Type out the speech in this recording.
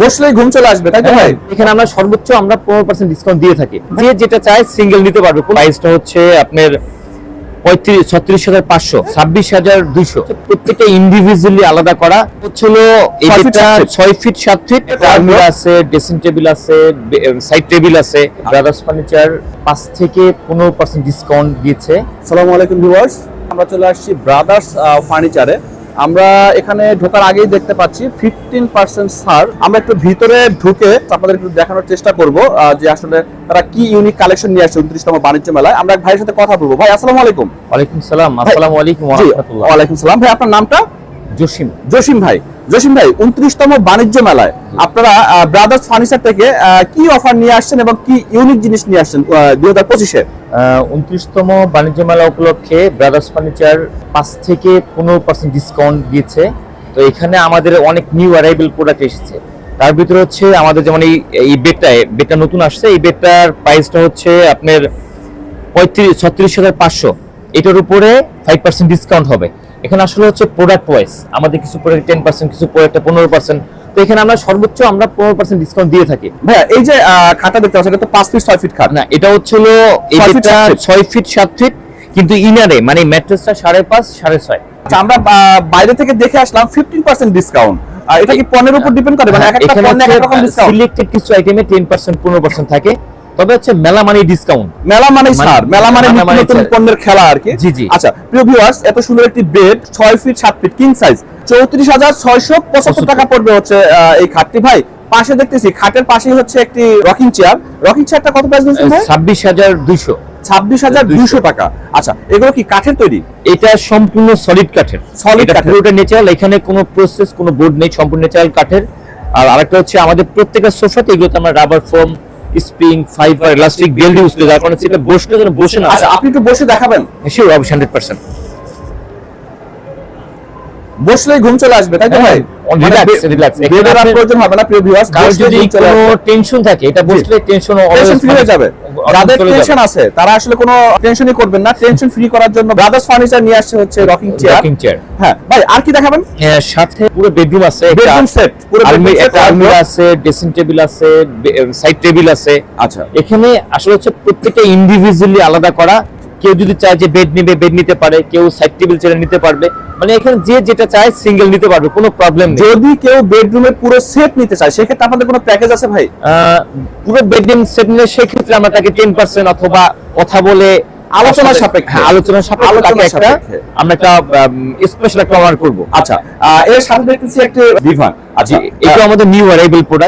বসলেই ঘুম চলে আসবে তাই তো ভাই? এখানে আমরা সর্বোচ্চ আমরা পনেরো পার্সেন্ট ডিসকাউন্ট দিয়ে থাকি। যে যেটা চায় সিঙ্গেল নিতে পারবে। প্রাইসটা হচ্ছে আপনার পঁয়ত্রিশ ছত্রিশ হাজার পাঁচশো ছাব্বিশ হাজার দুইশো। প্রত্যেকটা ইন্ডিভিজুয়ালি আলাদা করা। হচ্ছিল এই ছয় ফিট বেডটা সাত ফিট। ছয় ফিট সাত ফিট আলমিরা আছে ড্রেসিং টেবিল আছে সাইড টেবিল আছে ব্রাদার্স ফার্নিচার পাঁচ থেকে পনেরো পার্সেন্ট ডিসকাউন্ট দিয়েছে। সালামু আলাইকুম ভিউয়ার্স আমরা চলে আসছি ব্রাদার্স ফার্নিচারে আমরা এখানে ঢোকার আগেই দেখতে পাচ্ছি ফিফটিন পার্সেন্ট ছাড় আমরা একটু ভিতরে ঢুকে আপনাদের একটু দেখানোর চেষ্টা করব যে আসলে তারা কি ইউনিক কালেকশন নিয়ে আসছে উনত্রিশতম বাণিজ্য মেলায়। আমরা এক ভাইয়ের সাথে কথা বলব। ভাই আসসালামু আলাইকুম। ওয়ালাইকুম সালাম। আসসালামু আলাইকুম রহমতুল্লাহ। ওয়ালাইকুম সালাম। ভাই আপনার নামটা? জসিম। জসিম ভাই জসিম ভাই, উনত্রিশতম বাণিজ্য মেলায় আপনারা ব্রাদার্স ফার্নিচার থেকে কি অফার নিয়ে আসছেন এবং কি ইউনিক জিনিস নিয়ে আসছেন দুই হাজার পঁচিশে? উনত্রিশতম বাণিজ্য মেলা উপলক্ষে ব্রাদার্স ফার্নিচার পাঁচ থেকে পনেরো পার্সেন্ট ডিসকাউন্ট দিয়েছে। তো এখানে আমাদের অনেক নিউ অ্যারাইভেল প্রোডাক্ট এসেছে। তার ভিতরে হচ্ছে আমাদের যেমন এই এই বেডটা বেডটা নতুন আসছে, এই বেডটার প্রাইসটা হচ্ছে আপনার পঁয়ত্রিশ, ছত্রিশ হাজার পাঁচশো। এটার উপরে ফাইভ পার্সেন্ট ডিসকাউন্ট হবে। এখানে আসলে হচ্ছে প্রোডাক্ট ওয়াইজ আমাদের কিছু প্রোডাক্ট টেন পার্সেন্ট কিছু প্রোডাক্টে পনেরো পার্সেন্ট তো এখানে আমরা সর্বোচ্চ আমরা পনেরো পার্সেন্ট ডিসকাউন্ট দিয়ে থাকি। ভাইয়া এই যে খাটটা দেখতে পাচ্ছেন এটা তো পাঁচ ফিট ছয় ফিট খাট। না এটা হচ্ছিল ছয় ফিট, সাত ফিট। কিন্তু ইনারে মানে ম্যাট্রেসটা সাড়ে পাঁচ সাড়ে ছয়। আচ্ছা, আমরা বাইরে থেকে দেখে আসলাম ফিফটিন পার্সেন্ট ডিসকাউন্ট আর এটা কি পণ্যের উপর ডিপেন্ড করে? মানে এক একটা পণ্যে এক রকম ডিসকাউন্ট সিলেক্টেড কিছু আইটেমে টেন পার্সেন্ট পনেরো পার্সেন্ট থাকে। তবে হচ্ছে মেলা মানে ডিসকাউন্ট মেলা মানে ছাড় মেলা মানে নতুন। পণ্যের খেলা আর কি। জি, জি। আচ্ছা প্রিয় ভিউয়ার্স এত সুন্দর একটি বেড ছয় ফিট সাত ফিট কিং সাইজ চৌত্রিশ হাজার ছয়শো পঁচাত্তর টাকা পড়বে হচ্ছে এই খাটটি। ভাই পাশে দেখতেছি খাটের পাশেই হচ্ছে একটি রকিং চেয়ার রকিং চেয়ারটা কত প্রাইস বলছেন ভাই? ছাব্বিশ হাজার দুইশো। ছাব্বিশ হাজার দুইশো টাকা। আচ্ছা এগুলো কি কাঠের তৈরি? এটা সম্পূর্ণ সলিড কাঠের। সলিড কাঠের। পুরোটা ন্যাচারাল এখানে কোনো প্রসেস কোনো বোর্ড নেই সম্পূর্ণ ন্যাচারাল কাঠের। আর আরেকটা হচ্ছে আমাদের প্রত্যেকটা সোফাতে এগুলোতে আমরা rubber foam spring fibre elastic belt use করে যার কারণে সেটা বসলে যেন বসে না আচ্ছা আপনি একটু বসে দেখাবেন। শিওর অবশ্যই হান্ড্রেড পার্সেন্ট বসলেই ঘুম চলে আসবে তাই তো ভাই? হ্যাঁ, relax, relax। এখানে বেডের আর প্রয়োজন হবে না প্রিয় ভিউয়ার্স কারোর যদি কোনো টেনশন থাকে এটা বসলে টেনশন টেনশন ফ্রি হয়ে যাবে। যাদের টেনশন আছে তারা আসলে কোনো টেনশনই করবেন না। টেনশন ফ্রি করার জন্য ব্রাদার্স ফার্নিচার নিয়ে আসছে হচ্ছে রকিং চেয়ার রকিং চেয়ার হ্যাঁ ভাই আর কি দেখাবেন? সাথে পুরো বেডরুম আছে একটা বেডরুম সেট পুরো আলমিরা আছে ড্রেসিং টেবিল আছে সাইড টেবিল আছে। আচ্ছা। এখানে আসলে হচ্ছে প্রত্যেকটা ইন্ডিভিজুয়ালি আলাদা করা। কেউ যদি চায় যে বেড নিবে বেড নিতে পারে কেউ সাইড টেবিল চেয়ার নিতে পারবে মানে এখানে যে যেটা চায় সিঙ্গেল নিতে পারবে কোনো প্রবলেম নেই। যদি কেউ বেডরুমের পুরো সেট নিতে চায় সেক্ষেত্রে আপনাদের কোনো প্যাকেজ আছে ভাই? পুরো বেডরুম সেট নিলে সেক্ষেত্রে আমরা তাকে টেন পার্সেন্ট অথবা কথা বলে আলোচনা তার সাপেক্ষে। হ্যাঁ, আলোচনা সাপেক্ষে তাকে একটা আমরা একটা স্পেশাল একটা অর্ডার করব। আচ্ছা এর সাথে দেখতেছি একটা ডিভান আচ্ছা এটা আমাদের নিউ অ্যারাইভেল প্রোডাক্ট